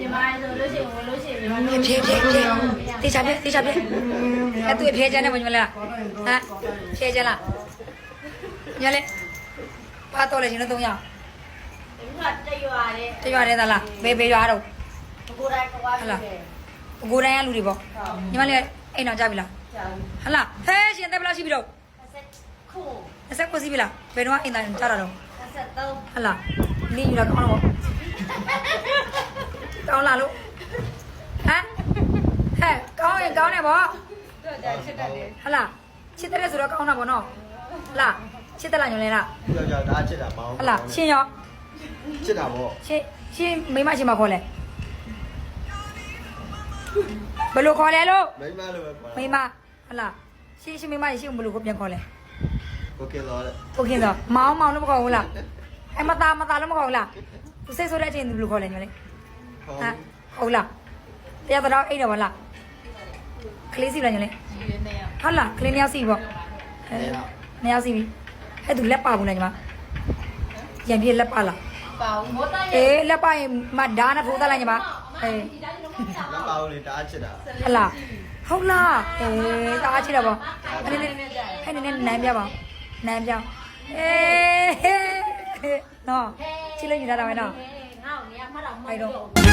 ညီမဆိုလို့ရှိရင်ဝင်လို့ရှိရင်ညီမဖြည်းဖြည်းဖြည်းတေချာဖြည်းတေချာဖြည်းအဲ့သူဖြည်းချမ်းနေမညီမလားဟမ်ဖြည်းချမ်းလားညလေပါတော့လေရှင်တို့၃ယောက်ဒီကတရွာတဲ့တရွာတဲ့သားလားဘယ်ဘယ်ရွာတော့ကိုယ်တိုင်ကွာပြီလေကိုတိုင်းကလူတွေပေါ့ညီမလေးအိမ်အောင်ကြပြီလားကြောင်ဟလာဟဲရှင်တက်ဘလားရှိပြီတော့ဆက်ခုအဆက်ကိုစီးပြီလားဘယ်တော့အိမ်တိုင်းကြတာတော့ဆက်တော့ဟလာနင်းယူလာကောင်းတော့ ကောင်းလာလို့ဟမ်ဟဲ့ကောင်းရင်ကောင်းတယ်ဗောတော်ကြချစ်တတ်တယ်ဟလားချစ်တယ်ဆိုတော့ကောင်းတာဗောနော်ဟလားချစ်တယ်လားညွန်လဲလားကြောက်ကြောက်ဒါချစ်တာမဟုတ်ဟလားရှင်ရောချစ်တာဗောရှင်ရှင်မိမရှင်မခေါ်လဲဘယ်လိုခေါ်လဲလို့မိမလိုပဲခေါ်မိမဟလားရှင်ရှင်မိမရှင်ဘယ်လိုကိုပြန်ခေါ်လဲကိုကင်းတော့ကိုကင်းတော့မောင်းမောင်းလို့မခေါ်ဘူးလားအဲမသားမသားလို့မခေါ်ဘူးလားသူစိတ်ဆိုးတဲ့အချိန်သူဘယ်လိုခေါ်လဲညွန်လဲ ဟောဟမ်ဟုတ်လားတရားတော်အိတ်တော့ဗလားကလေးစီလားညလေးဒီနေရဟုတ်လားကလေးနှစ်ယောက်စီပေါ့အဲနှစ်ယောက်စီပြီအဲ့သူလက်ပါဘူးလားညီမရံပြည့်လက်ပါလားပါဦးမောတရအေးလက်ပါရင်မဓာတ်နဲ့ထိုးသလိုက်ညီမအေးဒီတိုင်းလုံးမချလက်ပါဦးလေဒါချစ်တာဟုတ်လားဟုတ်လားအေးတအားချစ်တော့ပေါ့အဲ့ဒီနေ့အဲ့ဒီနေ့နမ်းပြပါနမ်းပြအေးနော်ချစ်လို့ယူတာတော့မယ်နော်ငါ့ကိုနေရာမှတော့မအဲ့ဟုတ်တော့ဘူး